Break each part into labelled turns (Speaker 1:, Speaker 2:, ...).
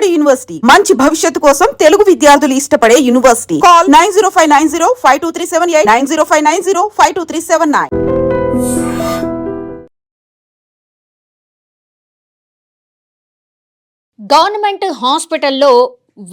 Speaker 1: Vijayawada university. మంచి భవిష్యత్తు కోసం తెలుగు విద్యార్థులు ఇష్టపడే university. Call nine zero five nine zero five two three seven eight nine zero five nine zero five two three seven nine.
Speaker 2: Government హాస్పిటల్లో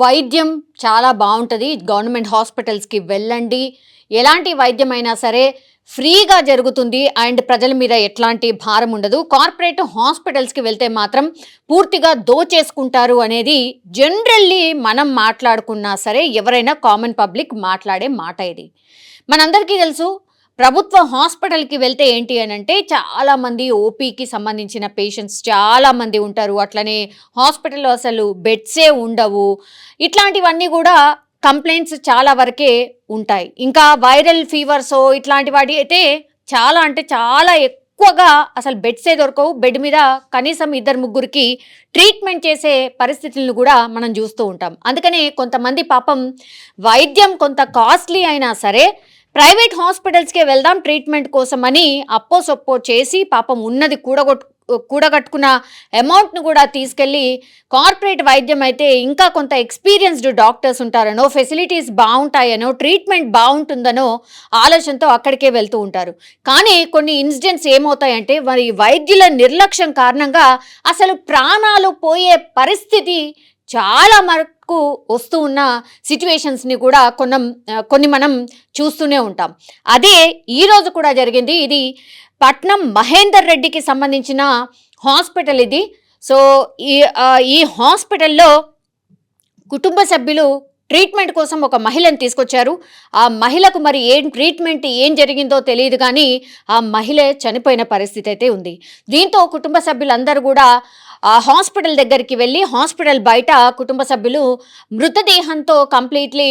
Speaker 2: వైద్యం చాలా బాగుంటుంది. గవర్నమెంట్ హాస్పిటల్స్కి వెళ్ళండి. ఎలాంటి వైద్యం అయినా సరే ఫ్రీగా జరుగుతుంది అండ్ ప్రజల మీద ఎట్లాంటి భారం ఉండదు. కార్పొరేట్ హాస్పిటల్స్కి వెళ్తే మాత్రం పూర్తిగా దోచేసుకుంటారు అనేది జనరల్లీ మనం మాట్లాడుకున్నా సరే ఎవరైనా కామన్ పబ్లిక్ మాట్లాడే మాట ఇది. మనందరికీ తెలుసు ప్రభుత్వ హాస్పిటల్కి వెళ్తే ఏంటి అని అంటే చాలామంది ఓపీకి సంబంధించిన పేషెంట్స్ చాలామంది ఉంటారు. అట్లనే హాస్పిటల్లో అసలు బెడ్సే ఉండవు. ఇట్లాంటివన్నీ కూడా కంప్లైంట్స్ చాలా వరకే ఉంటాయి. ఇంకా వైరల్ ఫీవర్స్ ఇట్లాంటి వాటి అయితే చాలా అంటే చాలా ఎక్కువగా అసలు బెడ్సే దొరకవు. బెడ్ మీద కనీసం ఇద్దరు ముగ్గురికి ట్రీట్మెంట్ చేసే పరిస్థితులను కూడా మనం చూస్తూ ఉంటాం. అందుకనే కొంతమంది పాపం వైద్యం కొంత కాస్ట్లీ అయినా సరే ప్రైవేట్ హాస్పిటల్స్కే వెళ్దాం ట్రీట్మెంట్ కోసం అని అప్పో సొప్పో చేసి పాపం ఉన్నది కూడగొట్టు కూడగట్టుకున్న అమౌంట్ను కూడా తీసుకెళ్ళి కార్పొరేట్ వైద్యం అయితే ఇంకా కొంత ఎక్స్పీరియన్స్డ్ డాక్టర్స్ ఉంటారనో ఫెసిలిటీస్ బాగుంటాయనో ట్రీట్మెంట్ బాగుంటుందనో ఆలోచనతో అక్కడికే వెళ్తూ ఉంటారు. కానీ కొన్ని ఇన్సిడెంట్స్ ఏమవుతాయంటే మరి వైద్యుల నిర్లక్ష్యం కారణంగా అసలు ప్రాణాలు పోయే పరిస్థితి చాలా వరకు వస్తూ ఉన్న సిచ్యువేషన్స్ని కూడా కొన్నం కొన్ని మనం చూస్తూనే ఉంటాం. అదే ఈరోజు కూడా జరిగింది. ఇది పట్నం మహేందర్ రెడ్డికి సంబంధించిన హాస్పిటల్ ఇది. సో ఈ ఈ హాస్పిటల్లో కుటుంబ సభ్యులు ట్రీట్మెంట్ కోసం ఒక మహిళను తీసుకొచ్చారు. ఆ మహిళకు మరి ఏం ట్రీట్మెంట్ ఏం జరిగిందో తెలియదు కానీ ఆ మహిళ చనిపోయిన పరిస్థితి అయితే ఉంది. దీంతో కుటుంబ సభ్యులందరూ కూడా ఆ హాస్పిటల్ దగ్గరికి వెళ్ళి హాస్పిటల్ బయట కుటుంబ సభ్యులు మృతదేహంతో కంప్లీట్లీ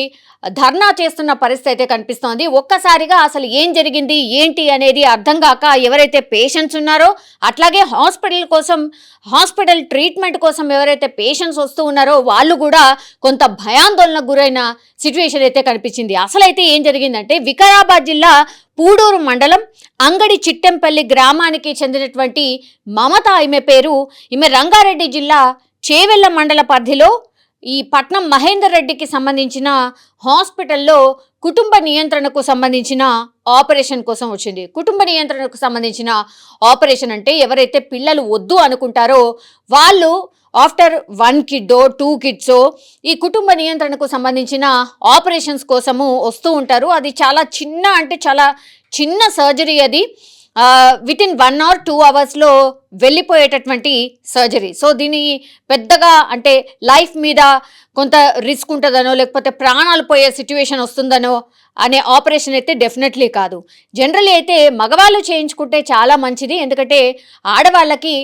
Speaker 2: ధర్నా చేస్తున్న పరిస్థితి అయితే కనిపిస్తోంది. ఒక్కసారిగా అసలు ఏం జరిగింది ఏంటి అనేది అర్థం కాక ఎవరైతే పేషెంట్స్ ఉన్నారో అట్లాగే హాస్పిటల్ కోసం హాస్పిటల్ ట్రీట్మెంట్ కోసం ఎవరైతే పేషెంట్స్ వస్తూ ఉన్నారో వాళ్ళు కూడా కొంత భయాందోళన గురైన సిచ్యువేషన్ అయితే కనిపించింది. అసలైతే ఏం జరిగిందంటే వికారాబాద్ జిల్లా పూడూరు మండలం అంగడి చిట్టెంపల్లి గ్రామానికి చెందినటువంటి మమత ఈమె పేరు. ఈమె రంగారెడ్డి జిల్లా చేవెళ్ళ మండల పరిధిలో ఈ పట్నం మహేందర్ రెడ్డికి సంబంధించిన హాస్పిటల్లో కుటుంబ నియంత్రణకు సంబంధించిన ఆపరేషన్ కోసం వచ్చింది. కుటుంబ నియంత్రణకు సంబంధించిన ఆపరేషన్ అంటే ఎవరైతే పిల్లలు వద్దు అనుకుంటారో వాళ్ళు ఆఫ్టర్ వన్ కిడ్డో టూ కిడ్సో ఈ కుటుంబ నియంత్రణకు సంబంధించిన ఆపరేషన్స్ కోసము వస్తూ ఉంటారు. అది చాలా చిన్న అంటే చాలా చిన్న సర్జరీ అది. With in one or two అవర్స్లో వెళ్ళిపోయేటటువంటి సర్జరీ. సో దీని పెద్దగా అంటే లైఫ్ మీద కొంత రిస్క్ ఉంటుందనో లేకపోతే ప్రాణాలు పోయే సిచ్యువేషన్ వస్తుందనో అనే ఆపరేషన్ అయితే డెఫినెట్లీ కాదు. జనరల్ అయితే మగవాళ్ళు చేయించుకుంటే చాలా మంచిది. ఎందుకంటే ఆడవాళ్ళకి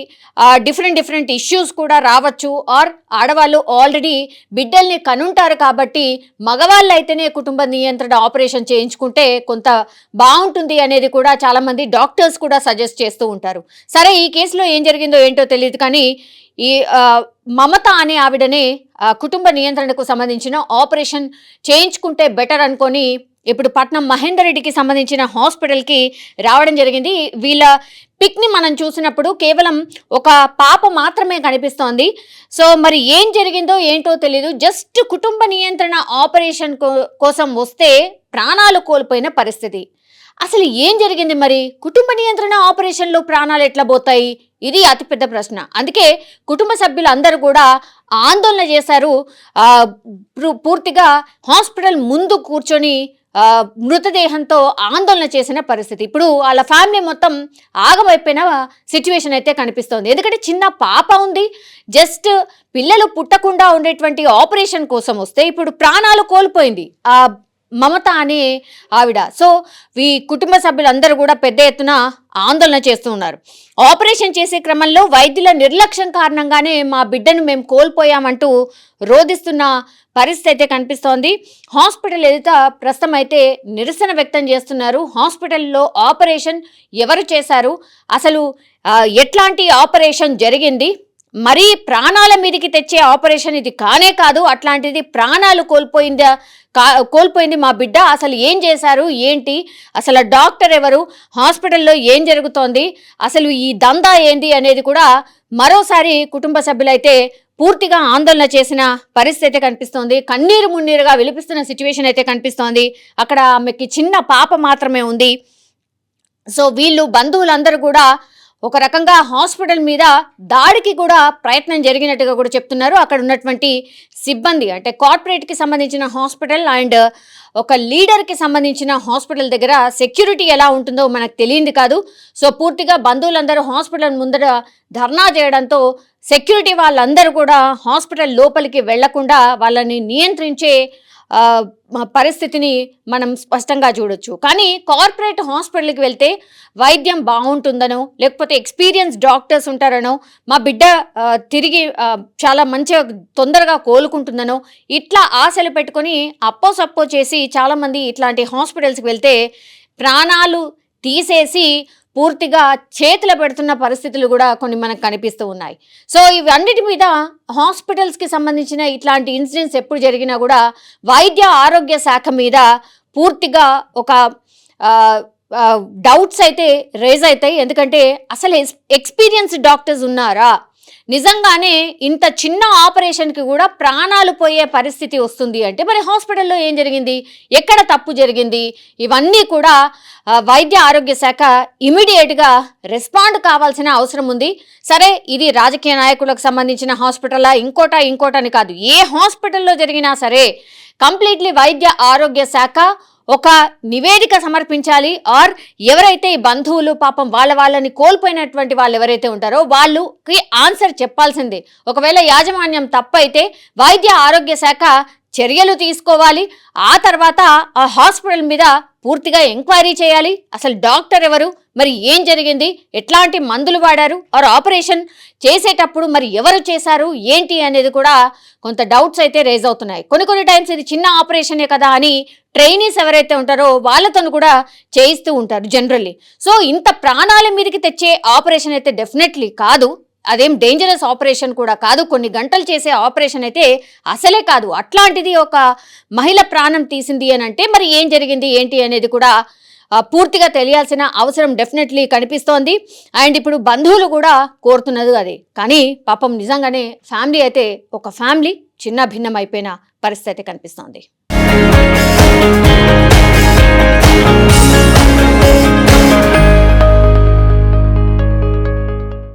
Speaker 2: డిఫరెంట్ డిఫరెంట్ ఇష్యూస్ కూడా రావచ్చు. ఆర్ ఆడవాళ్ళు ఆల్రెడీ బిడ్డల్ని కనుంటారు కాబట్టి మగవాళ్ళు అయితేనే కుటుంబ నియంత్రణ ఆపరేషన్ చేయించుకుంటే కొంత బాగుంటుంది అనేది కూడా చాలామంది డాక్టర్స్ కూడా సజెస్ట్ చేస్తూ ఉంటారు. సరే ఈ కేసులో ఏం జరిగిందో ఏంటో తెలియదు కానీ ఈ మమత అనే ఆవిడని కుటుంబ నియంత్రణకు సంబంధించిన ఆపరేషన్ చేయించుకుంటే బెటర్ అనుకొని ఇప్పుడు పట్నం మహేందర్ రెడ్డికి సంబంధించిన హాస్పిటల్కి రావడం జరిగింది. వీళ్ళ పిక్ని మనం చూసినప్పుడు కేవలం ఒక పాప మాత్రమే కనిపిస్తోంది. సో మరి ఏం జరిగిందో ఏంటో తెలియదు జస్ట్ కుటుంబ నియంత్రణ ఆపరేషన్ కోసం వస్తే ప్రాణాలు కోల్పోయిన పరిస్థితి. అసలు ఏం జరిగింది మరి? కుటుంబ నియంత్రణ ఆపరేషన్లో ప్రాణాలు ఎట్లా పోతాయి? ఇది అతిపెద్ద ప్రశ్న. అందుకే కుటుంబ సభ్యులు అందరూ కూడా ఆందోళన చేశారు. పూర్తిగా హాస్పిటల్ ముందు కూర్చొని మృతదేహంతో ఆందోళన చేసిన పరిస్థితి. ఇప్పుడు వాళ్ళ ఫ్యామిలీ మొత్తం ఆగమైపోయిన సిచ్యువేషన్ అయితే కనిపిస్తోంది. ఎందుకంటే చిన్న పాప ఉంది. జస్ట్ పిల్లలు పుట్టకుండా ఉండేటువంటి ఆపరేషన్ కోసం వస్తే ఇప్పుడు ప్రాణాలు కోల్పోయింది. మమత అనే ఆవిడ. సో ఈ కుటుంబ సభ్యులందరూ కూడా పెద్ద ఎత్తున ఆందోళన చేస్తూ ఉన్నారు. ఆపరేషన్ చేసే క్రమంలో వైద్యుల నిర్లక్ష్యం కారణంగానే మా బిడ్డను మేము కోల్పోయామంటూ రోధిస్తున్న పరిస్థితి అయితే కనిపిస్తోంది. హాస్పిటల్ ఎదుట ప్రస్తుతం అయితే నిరసన వ్యక్తం చేస్తున్నారు. హాస్పిటల్లో ఆపరేషన్ ఎవరు చేశారు? అసలు ఎట్లాంటి ఆపరేషన్ జరిగింది? మరీ ప్రాణాల మీదకి తెచ్చే ఆపరేషన్ ఇది కానే కాదు. అట్లాంటిది ప్రాణాలు కోల్పోయిందా కోల్పోయింది మా బిడ్డ. అసలు ఏం చేశారు? ఏంటి? అసలు డాక్టర్ ఎవరు? హాస్పిటల్లో ఏం జరుగుతోంది? అసలు ఈ దందా ఏంది అనేది కూడా మరోసారి కుటుంబ సభ్యులైతే పూర్తిగా ఆందోళన చేసిన పరిస్థితి అయితే కనిపిస్తోంది. కన్నీరు మున్నీరుగా విలిపిస్తున్న సిచ్యువేషన్ అయితే కనిపిస్తోంది. అక్కడ ఆమెకి చిన్న పాప మాత్రమే ఉంది. సో వీళ్ళు బంధువులందరూ కూడా ఒక రకంగా హాస్పిటల్ మీద దాడికి కూడా ప్రయత్నం జరిగినట్టుగా కూడా చెప్తున్నారు. అక్కడ ఉన్నటువంటి సిబ్బంది అంటే కార్పొరేట్కి సంబంధించిన హాస్పిటల్ అండ్ ఒక లీడర్కి సంబంధించిన హాస్పిటల్ దగ్గర సెక్యూరిటీ ఎలా ఉంటుందో మనకు తెలియంది కాదు. సో పూర్తిగా బంధువులందరూ హాస్పిటల్ ముందర ధర్నా చేయడంతో సెక్యూరిటీ వాళ్ళందరూ కూడా హాస్పిటల్ లోపలికి వెళ్ళకుండా వాళ్ళని నియంత్రించే పరిస్థితిని మనం స్పష్టంగా చూడొచ్చు. కానీ కార్పొరేట్ హాస్పిటల్కి వెళ్తే వైద్యం బాగుంటుందనో లేకపోతే ఎక్స్పీరియన్స్ డాక్టర్స్ ఉంటారనో మా బిడ్డ తిరిగి చాలా మంచిగా తొందరగా కోలుకుంటుందనో ఇట్లా ఆశలు పెట్టుకొని అప్పో సప్పో చేసి చాలామంది ఇట్లాంటి హాస్పిటల్స్కి వెళ్తే ప్రాణాలు తీసేసి పూర్తిగా చేతులు పెడుతున్న పరిస్థితులు కూడా కొన్ని మనకు కనిపిస్తూ ఉన్నాయి. సో ఇవన్నిటి మీద హాస్పిటల్స్కి సంబంధించిన ఇట్లాంటి ఇన్సిడెంట్స్ ఎప్పుడు జరిగినా కూడా వైద్య ఆరోగ్య శాఖ మీద పూర్తిగా ఒక డౌట్స్ అయితే రేజ్ అవుతాయి. ఎందుకంటే అసలు ఎక్స్పీరియన్స్ డాక్టర్స్ ఉన్నారా? నిజంగానే ఇంత చిన్న ఆపరేషన్కి కూడా ప్రాణాలు పోయే పరిస్థితి వస్తుంది అంటే మరి హాస్పిటల్లో ఏం జరిగింది? ఎక్కడ తప్పు జరిగింది? ఇవన్నీ కూడా వైద్య ఆరోగ్య శాఖ ఇమీడియట్గా రెస్పాండ్ కావాల్సిన అవసరం ఉంది. సరే ఇది రాజకీయ నాయకులకు సంబంధించిన హాస్పిటలా ఇంకోటా ఇంకోట అని కాదు. ఏ హాస్పిటల్లో జరిగినా సరే కంప్లీట్లీ వైద్య ఆరోగ్య శాఖ ఒక నివేదిక సమర్పించాలి. ఆర్ ఎవరైతే ఈ బంధువులు పాపం వాళ్ళ వాళ్ళని కోల్పోయినటువంటి వాళ్ళు ఎవరైతే ఉంటారో వాళ్ళకి ఆన్సర్ చెప్పాల్సిందే. ఒకవేళ యాజమాన్యం తప్పైతే వైద్య ఆరోగ్య శాఖ చర్యలు తీసుకోవాలి. ఆ తర్వాత ఆ హాస్పిటల్ మీద పూర్తిగా ఎంక్వైరీ చేయాలి. అసలు డాక్టర్ ఎవరు? మరి ఏం జరిగింది? ఎట్లాంటి మందులు వాడారు? ఆర్ ఆపరేషన్ చేసేటప్పుడు మరి ఎవరు చేశారు? ఏంటి అనేది కూడా కొంత డౌట్స్ అయితే రేజ్ అవుతున్నాయి. కొన్ని కొన్ని టైమ్స్ ఇది చిన్న ఆపరేషనే కదా అని ట్రైనీస్ ఎవరైతే ఉంటారో వాళ్ళతో కూడా చేయిస్తూ ఉంటారు జనరల్లీ. సో ఇంత ప్రాణాల మీదకి తెచ్చే ఆపరేషన్ అయితే డెఫినెట్లీ కాదు. అదేం డేంజరస్ ఆపరేషన్ కూడా కాదు. కొన్ని గంటలు చేసే ఆపరేషన్ అయితే అసలే కాదు. అట్లాంటిది ఒక మహిళ ప్రాణం తీసింది అని అంటే మరి ఏం జరిగింది? ఏంటి అనేది కూడా పూర్తిగా తెలియాల్సిన అవసరం డెఫినెట్లీ కనిపిస్తోంది. అండ్ ఇప్పుడు బంధువులు కూడా కోరుతున్నది అది. కానీ పాపం నిజంగానే ఫ్యామిలీ అయితే ఒక ఫ్యామిలీ చిన్న భిన్నం అయిపోయిన పరిస్థితి కనిపిస్తోంది.